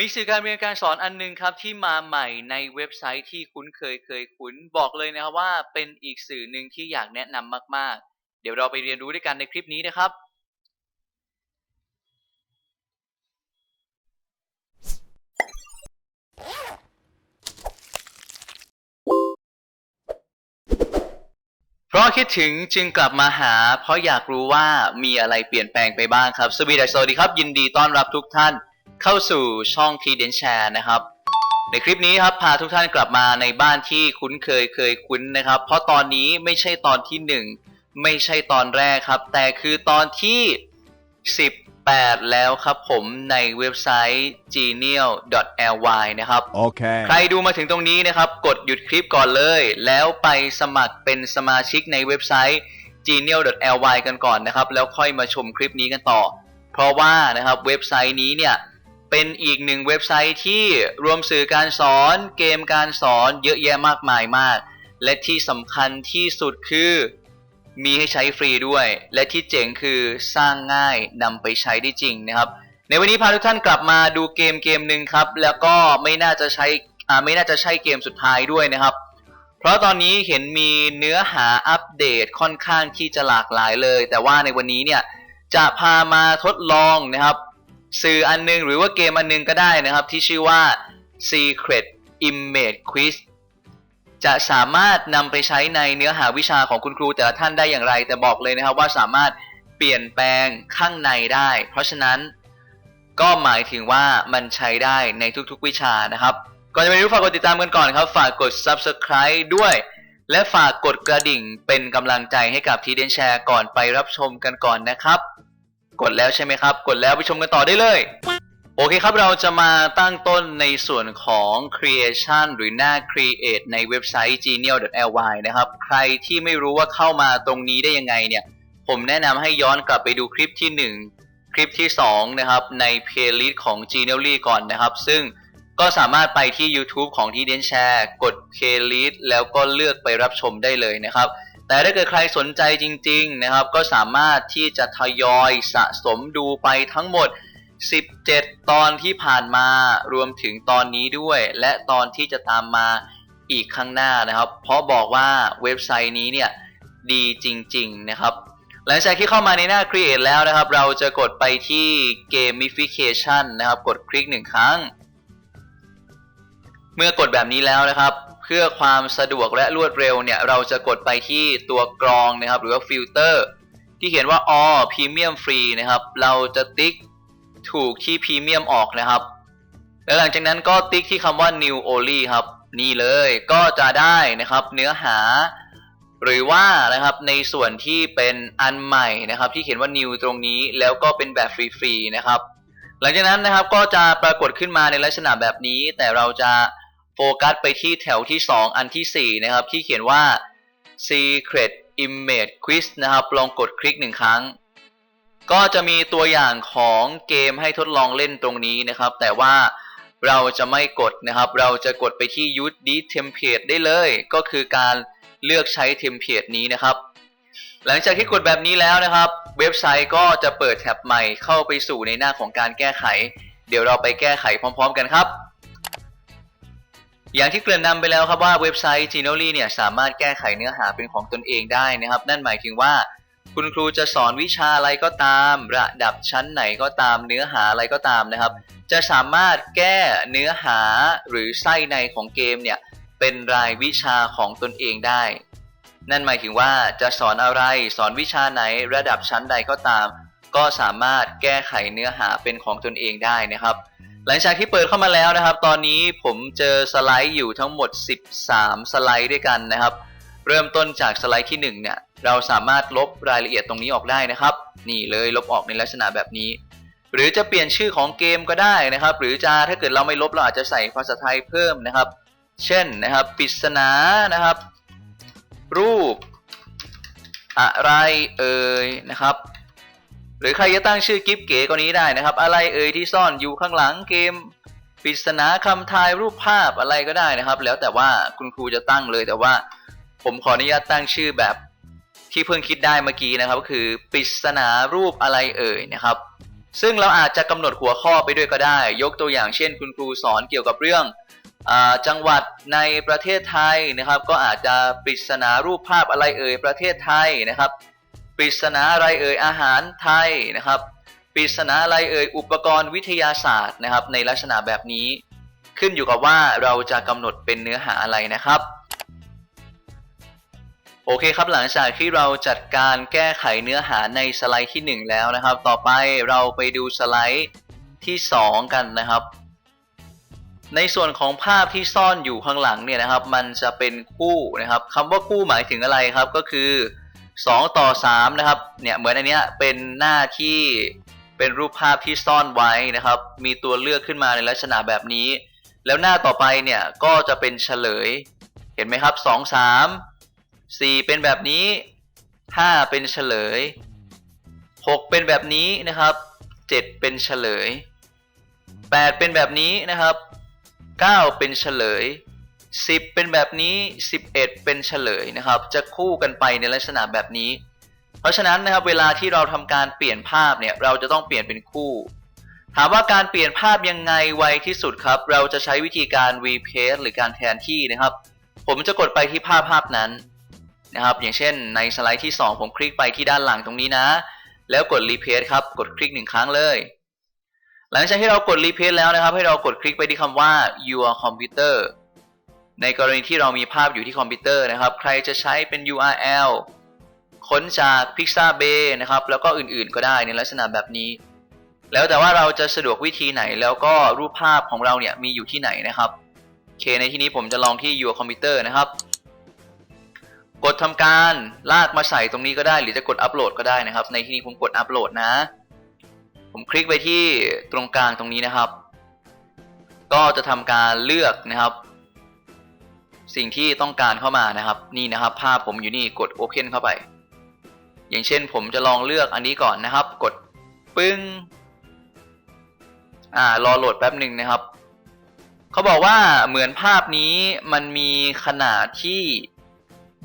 มีสื่อการเรียนการสอนอันหนึงครับที่มาใหม่ในเว็บไซต์ที่คุ้นเคยเคยคุ้นบอกเลยนะครับว่าเป็นอีกสื่อหนึ่งที่อยากแนะนำมากๆ เดี๋ยวเราไปเรียนรู้ด้วยกันในคลิปนี้นะครับ เพราะคิดถึงจึงกลับมาหา เพราะอยากรู้ว่ามีอะไรเปลี่ยนแปลงไปบ้างครับ สวัสดีครับ ยินดีต้อนรับทุกท่าน เข้าสู่ช่องทีเดนแชร์นะครับ ในคลิปนี้ครับพาทุกท่านกลับมาในบ้านที่คุ้นเคยเคยคุ้นนะครับ เพราะตอนนี้ไม่ใช่ตอนที่หนึ่งไม่ใช่ตอนแรกครับ แต่คือตอนที่ 18 แล้วครับผมในเว็บไซต์ genial.ly นะครับ Okay. ใครดูมาถึงตรงนี้นะครับ กดหยุดคลิปก่อนเลย แล้วไปสมัครเป็นสมาชิกในเว็บไซต์ genial.ly กันก่อนนะครับ แล้วค่อยมาชมคลิปนี้กันต่อ เพราะว่านะครับเว็บไซต์นี้เนี่ย เป็นอีกหนึ่งเว็บไซต์ที่รวมสื่อการสอนเกมการสอนเยอะแยะมากมายมาก และที่สำคัญที่สุดคือมีให้ใช้ฟรีด้วย และที่เจ๋งคือสร้างง่ายนำไปใช้ได้จริงนะครับ ในวันนี้พาทุกท่านกลับมาดูเกมเกมหนึ่งครับ แล้วก็ไม่น่าจะใช้อ่ไม่น่าจะใช่เกมสุดท้ายด้วยนะครับ เพราะตอนนี้เห็นมีเนื้อหาอัปเดตค่อนข้างที่จะหลากหลายเลย แต่ว่าในวันนี้เนี่ยจะพามาทดลองนะครับ สื่ออันหนึงหรือว่าเกมอันหนึงก็ได้นะครับที่ชื่อว่า Secret Image Quiz จะสามารถนำไปใช้ในเนื้อหาวิชาของคุณครูแต่ละท่านได้อย่างไร แต่บอกเลยนะครับว่าสามารถเปลี่ยนแปลงข้างในได้ เพราะฉะนั้นก็หมายถึงว่ามันใช้ได้ในทุกๆวิชานะครับ ก่อนจะไปรู้ฝากกดติดตามกันก่อนครับ ฝากกด subscribe ด้วย และฝากกดกระดิ่งเป็นกำลังใจให้กับทีเดนแชร์ก่อนไปรับชมกันก่อนนะครับ กดแล้วใช่ไหมครับ กดแล้วไปชมกันต่อได้เลย โอเคครับเราจะมาตั้งต้นในส่วนของ creation หรือหน้า create ในเว็บไซต์ genial.ly นะครับ ใครที่ไม่รู้ว่าเข้ามาตรงนี้ได้ยังไงเนี่ย ผมแนะนำให้ย้อนกลับไปดูคลิปที่ 1 คลิปที่ 2 นะครับ ใน playlist ของ Genially ก่อนนะครับ ซึ่งก็สามารถไปที่ YouTube ของที่เดนแชร์ กด playlist แล้วก็เลือกไปรับชมได้เลยนะครับ แต่ถ้าเกิดใครสนใจจริงๆนะครับ ก็สามารถที่จะทยอยสะสมดูไปทั้งหมด 17 ตอนที่ผ่านมารวมถึงตอนนี้ด้วย และตอนที่จะตามมาอีกข้างหน้านะครับ เพราะบอกว่าเว็บไซต์นี้เนี่ยดีจริงๆนะครับ หลังจากที่เข้ามาในหน้า Create แล้วนะครับ เราจะกดไปที่ Gamification นะครับ กดคลิกหนึ่งครั้ง เมื่อกดแบบนี้แล้วนะครับ เพื่อความสะดวกและรวดเร็วเนี่ยเราจะกดไปที่ตัวกรองนะครับ หรือว่าฟิลเตอร์ที่เขียนว่า all premium free นะครับ เราจะติ๊กถูกที่พรีเมียมออกนะครับ แล้วหลังจากนั้นก็ติ๊กที่คำว่า new only ครับ นี่เลยก็จะได้นะครับเนื้อหา หรือว่านะครับในส่วนที่เป็นอันใหม่นะครับ ที่เขียนว่า new ตรงนี้แล้วก็เป็นแบบฟรีๆนะครับ หลังจากนั้นนะครับก็จะปรากฏขึ้นมาในลักษณะแบบนี้ แต่เราจะ โฟกัสไปที่แถวที่ 2 อันทีสี่ 4 นะครับ ที่เขียนว่า secret image quiz นะครับ ลองกดคลิกหนึ่งครั้ง ก็จะมีตัวอย่างของเกมให้ทดลองเล่นตรงนี้นะครับ แต่ว่าเราจะไม่กดนะครับ เราจะกดไปที่ use this template ได้เลย ก็คือการเลือกใช้เทมเพลตนี้นะครับ หลังจากที่กดแบบนี้แล้วนะครับ เว็บไซต์ก็จะเปิดแท็บใหม่เข้าไปสู่ในหน้าของการแก้ไข เดี๋ยวเราไปแก้ไขพร้อม ๆ กันครับ อย่างที่เกริ่นนำไปแล้วครับว่าเว็บไซต์ Genially เนี่ยสามารถแก้ไขเนื้อหาเป็นของตนเองได้นะครับ นั่นหมายถึงว่า คุณครูจะสอนวิชาอะไรก็ตาม ระดับชั้นไหนก็ตาม เนื้อหาอะไรก็ตามนะครับ จะสามารถแก้เนื้อหาหรือไส้ในของเกมเนี่ยเป็นรายวิชาของตนเองได้ นั่นหมายถึงว่าจะสอนอะไรสอนวิชาไหน ระดับชั้นใดก็ตาม ก็สามารถแก้ไขเนื้อหาเป็นของตนเองได้นะครับ หลังจากที่เปิดเข้ามาแล้วนะครับ ตอนนี้ผมเจอสไลด์อยู่ทั้งหมด 13 สไลด์ด้วยกันนะครับ เริ่มต้นจากสไลด์ที่1เนี่ยเราสามารถลบรายละเอียดตรงนี้ออกได้นะครับ นี่เลยลบออกในลักษณะแบบนี้ หรือจะเปลี่ยนชื่อของเกมก็ได้นะครับ หรือจะถ้าเกิดเราไม่ลบเราอาจจะใส่ภาษาไทยเพิ่มนะครับ เช่นนะครับปริศนานะครับ รูปอะไรเอ่ยนะครับ หรือใครจะตั้งชื่อกิฟเก๋กว่านี้ได้นะครับ อะไรเอ่ยที่ซ่อนอยู่ข้างหลังเกมปริศนาคำทายรูปภาพอะไรก็ได้นะครับ แล้วแต่ว่าคุณครูจะตั้งเลยแต่ว่าผมขออนุญาตตั้งชื่อแบบที่เพิ่งคิดได้เมื่อกี้นะครับ ก็คือปริศนารูปอะไรเอ่ยนะครับ ซึ่งเราอาจจะกำหนดหัวข้อไปด้วยก็ได้ ยกตัวอย่างเช่น คุณครูสอนเกี่ยวกับเรื่องอจังหวัดในประเทศไทยนะครับ ก็อาจจะปริศนารูปภาพอะไรเอ่ยประเทศไทยนะครับ ปริศนาอะไรเอ่ยอาหารไทยนะครับปริศนาอะไรเอ่ยอุปกรณ์วิทยาศาสตร์นะครับ ในลักษณะแบบนี้ ขึ้นอยู่กับว่าเราจะกำหนดเป็นเนื้อหาอะไรนะครับ โอเคครับหลังจากที่เราจัดการแก้ไขเนื้อหาในสไลด์ที่ 1 แล้วนะครับ ต่อไปเราไปดูสไลด์ที่ 2 กันนะครับในส่วนของภาพที่ซ่อนอยู่ข้างหลังเนี่ยนะครับ มันจะเป็นคู่นะครับคำว่าคู่หมายถึงอะไรครับก็คือ 2 ต่อ 3 นะครับ เนี่ยเหมือนอันเนี้ยเป็นหน้าที่เป็นรูปภาพที่ซ่อนไว้นะครับ มีตัวเลือกขึ้นมาในลักษณะแบบนี้ แล้วหน้าต่อไปเนี่ยก็จะเป็นเฉลย เห็นไหมครับ 2 3 4 เป็นแบบนี้ 5 เป็นเฉลย 6 เป็นแบบนี้นะครับ 7 เป็นเฉลย 8 เป็นแบบนี้นะครับ 9 เป็นเฉลย 10 เป็นแบบนี้ 11 เป็นเฉลยนะครับ จะคู่กันไปในลักษณะแบบนี้ เพราะฉะนั้นนะครับเวลาที่เราทำการเปลี่ยนภาพเนี่ยเราจะต้องเปลี่ยนเป็นคู่ ถามว่าการเปลี่ยนภาพยังไงไวที่สุดครับ เราจะใช้วิธีการ replace หรือการแทนที่นะครับ ผมจะกดไปที่ภาพภาพนั้นนะครับอย่างเช่นในสไลด์ที่ 2 ผมคลิกไปที่ด้านหลังตรงนี้นะ แล้วกด replace ครับกดคลิกหนึ่งครั้งเลยหลังจากที่เรากด replace แล้วนะครับ ให้เรากดคลิกไปที่คำว่า your computer ในกรณีที่เรามีภาพอยู่ที่คอมพิวเตอร์นะครับ ใครจะใช้เป็น URL ค้นจาก Pixabay นะครับ แล้วก็อื่นๆก็ได้ในลักษณะแบบนี้ แล้วแต่ว่าเราจะสะดวกวิธีไหนแล้วก็รูปภาพของเราเนี่ยมีอยู่ที่ไหนนะครับโอเคในที่นี้ผมจะลองที่ your computer นะครับ กดทำการลากมาใส่ตรงนี้ก็ได้ หรือจะกดอัปโหลดก็ได้นะครับ ในที่นี้ผมกดอัปโหลดนะ ผมคลิกไปที่ตรงกลางตรงนี้นะครับ ก็จะทำการเลือกนะครับ สิ่งที่ต้องการเข้ามานะครับนี่นะครับ ภาพผมอยู่นี่กด Open เข้าไป อย่างเช่นผมจะลองเลือกอันนี้ก่อนนะครับ กดปึ้งอ่ารอโหลดแป๊บหนึ่งนะครับเขาบอกว่าเหมือนภาพนี้มันมีขนาดที่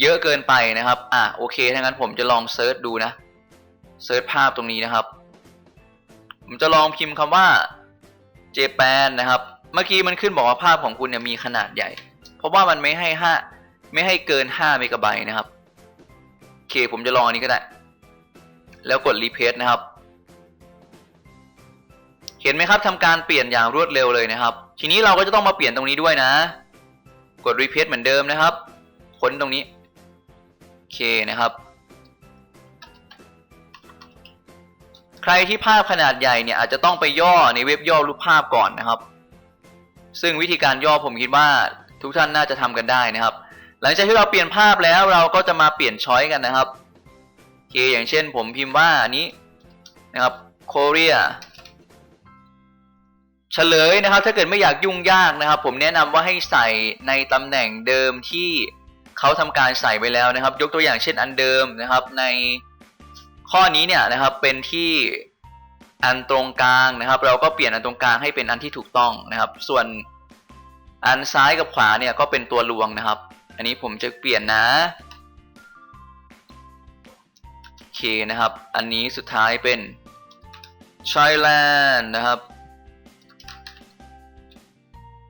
เยอะเกินไปนะครับ อ่าโอเคถ้างั้นผมจะลองเซิร์ชดูนะเซิร์ชภาพตรงนี้นะครับ ผมจะลองพิมพ์คำว่า Japan นะครับ เมื่อกี้มันขึ้นบอกว่าภาพของคุณเนี่ยมีขนาดใหญ่ เพราะว่ามันไม่ให้ห้าไม่ให้เกิน5เมกะไบต์นะครับโอเคผมจะลองอันนี้ก็ได้ แล้วกดรีเพสนะครับ เห็นไหมครับทำการเปลี่ยนอย่างรวดเร็วเลยนะครับ ทีนี้เราก็จะต้องมาเปลี่ยนตรงนี้ด้วยนะ กดรีเพสเหมือนเดิมนะครับ ค้นตรงนี้โอเคนะครับใครที่ภาพขนาดใหญ่เนี่ยอาจจะต้องไปย่อในเว็บย่อรูปภาพก่อนนะครับ ซึ่งวิธีการย่อผมคิดว่า ทุกท่านน่าจะทำกันได้นะครับ หลังจากที่เราเปลี่ยนภาพแล้วเราก็จะมาเปลี่ยนช้อยกันนะครับโอเคอย่างเช่นผมพิมพ์ว่าอันนี้นะครับ Korea เฉลยนะครับถ้าเกิดไม่อยากยุ่งยากนะครับ ผมแนะนำว่าให้ใส่ในตำแหน่งเดิมที่เขาทำการใส่ไว้แล้วนะครับ ยกตัวอย่างเช่นอันเดิมนะครับ ในข้อนี้เนี่ยนะครับเป็นที่อันตรงกลางนะครับ เราก็เปลี่ยนอันตรงกลางให้เป็นอันที่ถูกต้องนะครับ ส่วน อันซ้ายกับขวาเนี่ยก็เป็นตัวลวงนะครับ อันนี้ผมจะเปลี่ยนนะโอเคนะครับ อันนี้สุดท้ายเป็น Thailand นะครับ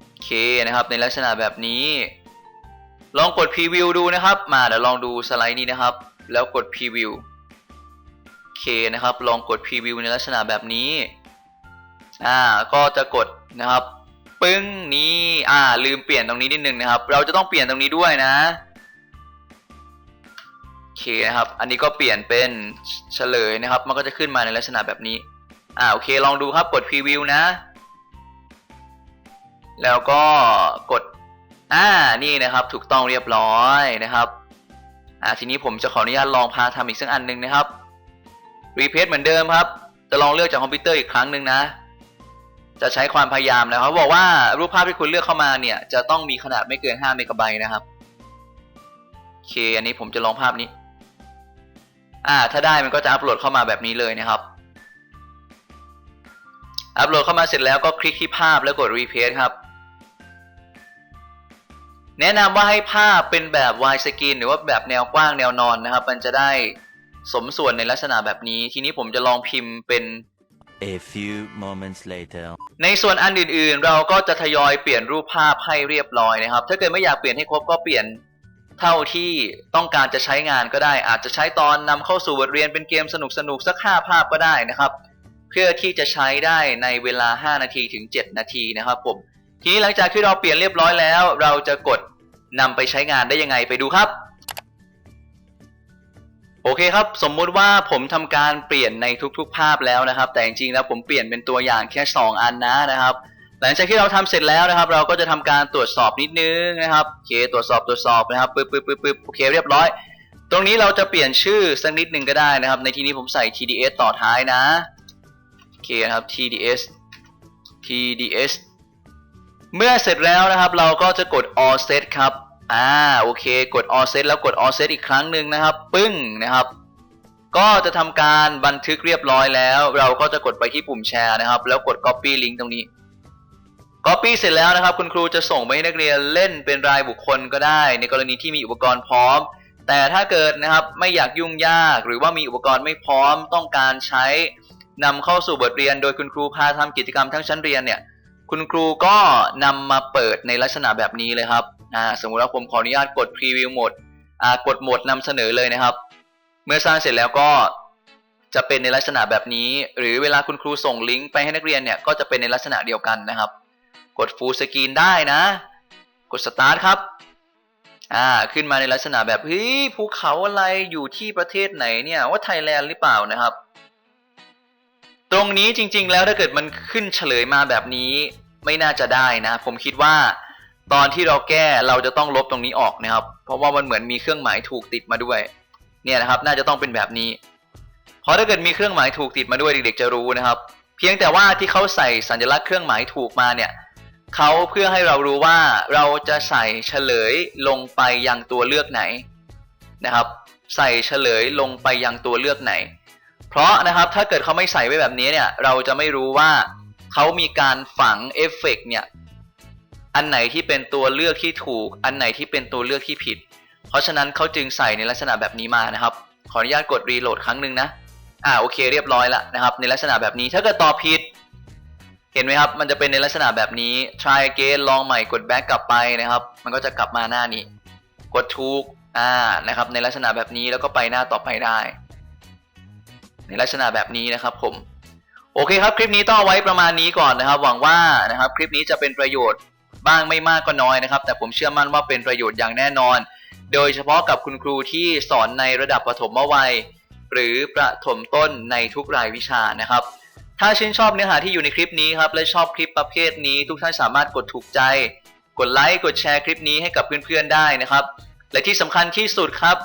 โอเคนะครับ ในลักษณะแบบนี้ ลองกด Preview ดูนะครับ มาเดี๋ยวลองดูสไลด์นี้นะครับ แล้วกด Preview โอเคนะครับ ลองกด Preview ในลักษณะแบบนี้ อ่า ก็จะกดนะครับ ปึ้งนี้อ่า ลืมเปลี่ยนตรงนี้นิดนึงนะครับ เราจะต้องเปลี่ยนตรงนี้ด้วยนะโอเคนะครับ อันนี้ก็เปลี่ยนเป็นเฉลยนะครับ มันก็จะขึ้นมาในลักษณะแบบนี้ อ่าโอเค ลองดูครับกด Preview นะ แล้วก็กดอ่านี่นะครับ ถูกต้องเรียบร้อยนะครับอ่าทีนี้ผมจะขออนุญาตลองพาทำอีกสักอันหนึ่งนะครับรีเพสเหมือนเดิมครับ จะลองเลือกจากคอมพิวเตอร์อีกครั้งหนึ่งนะ จะใช้ความพยายามนะครับเขาบอกว่ารูปภาพที่คุณเลือกเข้ามาเนี่ย จะต้องมีขนาดไม่เกิน 5 เมกะไบต์นะครับโอเคอันนี้ผมจะลองภาพนี้ อ่า ถ้าได้มันก็จะอัปโหลดเข้ามาแบบนี้เลยนะครับ อัปโหลดเข้ามาเสร็จแล้วก็คลิกที่ภาพแล้วกด replace ครับ แนะนำว่าให้ภาพเป็นแบบ wide screen หรือว่าแบบแนวกว้างแนวนอนนะครับ มันจะได้สมส่วนในลักษณะแบบนี้ ทีนี้ผมจะลองพิมพ์เป็น A few moments later. ในส่วนอันอื่นๆ เราก็จะทยอยเปลี่ยนรูปภาพให้เรียบร้อยนะครับ ถ้าเกิดไม่อยากเปลี่ยนให้ครบก็เปลี่ยนเท่าที่ต้องการจะใช้งานก็ได้ อาจจะใช้ตอนนำเข้าสู่บทเรียนเป็นเกมสนุกๆสักห้าภาพก็ได้นะครับ เพื่อที่จะใช้ได้ในเวลา 5 นาทีถึง 7 นาทีนะครับผม ทีนี้หลังจากที่เราเปลี่ยนเรียบร้อยแล้ว เราจะกดนำไปใช้งานได้ยังไงไปดูครับ โอเคครับ สมมุติว่าผมทำการเปลี่ยนในทุกๆ ภาพแล้วนะครับ แต่จริงๆแล้วผมเปลี่ยนเป็นตัวอย่างแค่ 2 อันนะนะครับ หลังจากที่เราทำเสร็จแล้วนะครับ เราก็จะทำการตรวจสอบนิดนึงนะครับโอเคตรวจสอบตรวจสอบนะครับปึ๊บปึ๊บปึ๊บปึ๊บโอเคเรียบร้อย ตรงนี้เราจะเปลี่ยนชื่อสักนิดหนึ่งก็ได้นะครับ ในที่นี้ผมใส่ TDS ต่อท้ายนะโอเคนะครับ TDS TDS เมื่อเสร็จแล้วนะครับ เราก็จะกด all set ครับ อ่าโอเคกด all set แล้วกด all set อีกครั้งหนึ่งนะครับ ปึ้งนะครับ ก็จะทำการบันทึกเรียบร้อยแล้ว เราก็จะกดไปที่ปุ่มแชร์นะครับ แล้วกด copy link ตรงนี้ copy เสร็จแล้วนะครับ คุณครูจะส่งไปให้นักเรียนเล่นเป็นรายบุคคลก็ได้ ในกรณีที่มีอุปกรณ์พร้อม แต่ถ้าเกิดนะครับไม่อยากยุ่งยากหรือว่ามีอุปกรณ์ไม่พร้อมต้องการใช้นำเข้าสู่บทเรียน โดยคุณครูพาทำกิจกรรมทั้งชั้นเรียนเนี่ยคุณครูก็นำมาเปิดในลักษณะแบบนี้เลยครับ อ่าสมมุติว่าผมขออนุญาตกด preview โหมดอ่ากดโหมดนำเสนอเลยนะครับ เมื่อสร้างเสร็จแล้วก็จะเป็นในลักษณะแบบนี้ หรือเวลาคุณครูส่งลิงก์ไปให้นักเรียนเนี่ยก็จะเป็นในลักษณะเดียวกันนะครับ กด full screen ได้นะ กด start ครับอ่าขึ้นมาในลักษณะแบบเฮ้ยภูเขาอะไรอยู่ที่ประเทศไหนเนี่ยว่าไทยแลนด์หรือเปล่านะครับ ตรงนี้จริงๆแล้วถ้าเกิดมันขึ้นเฉลยมาแบบนี้ไม่น่าจะได้นะ ผมคิดว่า ตอนที่เราแก้เราจะต้องลบตรงนี้ออกนะครับ เพราะว่ามันเหมือนมีเครื่องหมายถูกติดมาด้วย เนี่ยนะครับ น่าจะต้องเป็นแบบนี้ เพราะถ้าเกิดมีเครื่องหมายถูกติดมาด้วยเด็กๆจะรู้นะครับ เพียงแต่ว่าที่เขาใส่สัญลักษณ์เครื่องหมายถูกมาเนี่ยเขาเพื่อให้เรารู้ว่าเราจะใส่เฉลยลงไปยังตัวเลือกไหนนะครับ ใส่เฉลยลงไปยังตัวเลือกไหน เพราะนะครับถ้าเกิดเขาไม่ใส่ไว้แบบนี้เนี่ยเราจะไม่รู้ว่าเขามีการฝังเอฟเฟกต์เนี่ย อันไหนที่เป็นตัวเลือกที่ถูก อันไหนที่เป็นตัวเลือกที่ผิด เพราะฉะนั้นเขาจึงใส่ในลักษณะแบบนี้มานะครับ ขออนุญาตกดรีโหลดครั้งหนึ่งนะ อ่าโอเคเรียบร้อยแล้วนะครับ ในลักษณะแบบนี้ถ้าเกิดตอบผิด เห็นไหมครับ มันจะเป็นในลักษณะแบบนี้ try again ลองใหม่กด back กลับไปนะครับ มันก็จะกลับมาหน้านี้ กดถูกอ่านะครับ ในลักษณะแบบนี้แล้วก็ไปหน้าต่อไปได้ ในลักษณะแบบนี้นะครับผมโอเคครับ คลิปนี้ต้องเอาไว้ประมาณนี้ก่อนนะครับ หวังว่านะครับ คลิปนี้จะเป็นประโยชน์ บ้างไม่มากก็น้อยนะครับ แต่ผมเชื่อมั่นว่าเป็นประโยชน์อย่างแน่นอน โดยเฉพาะกับคุณครูที่สอนในระดับประถมวัย หรือประถมต้นในทุกรายวิชานะครับ ถ้าชื่นชอบเนื้อหาที่อยู่ในคลิปนี้ครับและชอบคลิปประเภทนี้ ทุกท่านสามารถกดถูกใจ กดไลค์กดแชร์คลิปนี้ให้กับเพื่อนๆได้นะครับ และที่สำคัญที่สุดครับ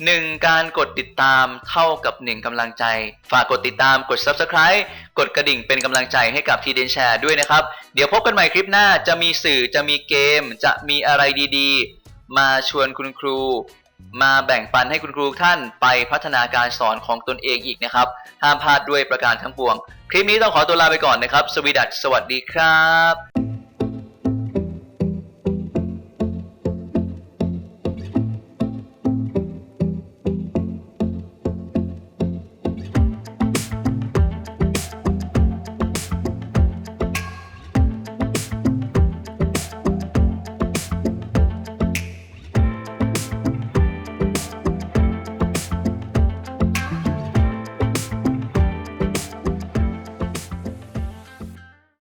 1. การกดติดตามเท่ากับ 1กำลังใจ ฝากกดติดตามกด Subscribe กดกระดิ่งเป็นกำลังใจให้กับทีเดนแชร์ด้วยนะครับ เดี๋ยวพบกันใหม่คลิปหน้าจะมีสื่อจะมีเกม จะมีอะไรดีๆ มาชวนคุณครู มาแบ่งปันให้คุณครูท่านไปพัฒนาการสอนของตนเองอีกนะครับ ห้ามพลาดด้วยประการทั้งปวง คลิปนี้ต้องขอตัวลาไปก่อนนะครับ สวีดัสสวัสดีครับ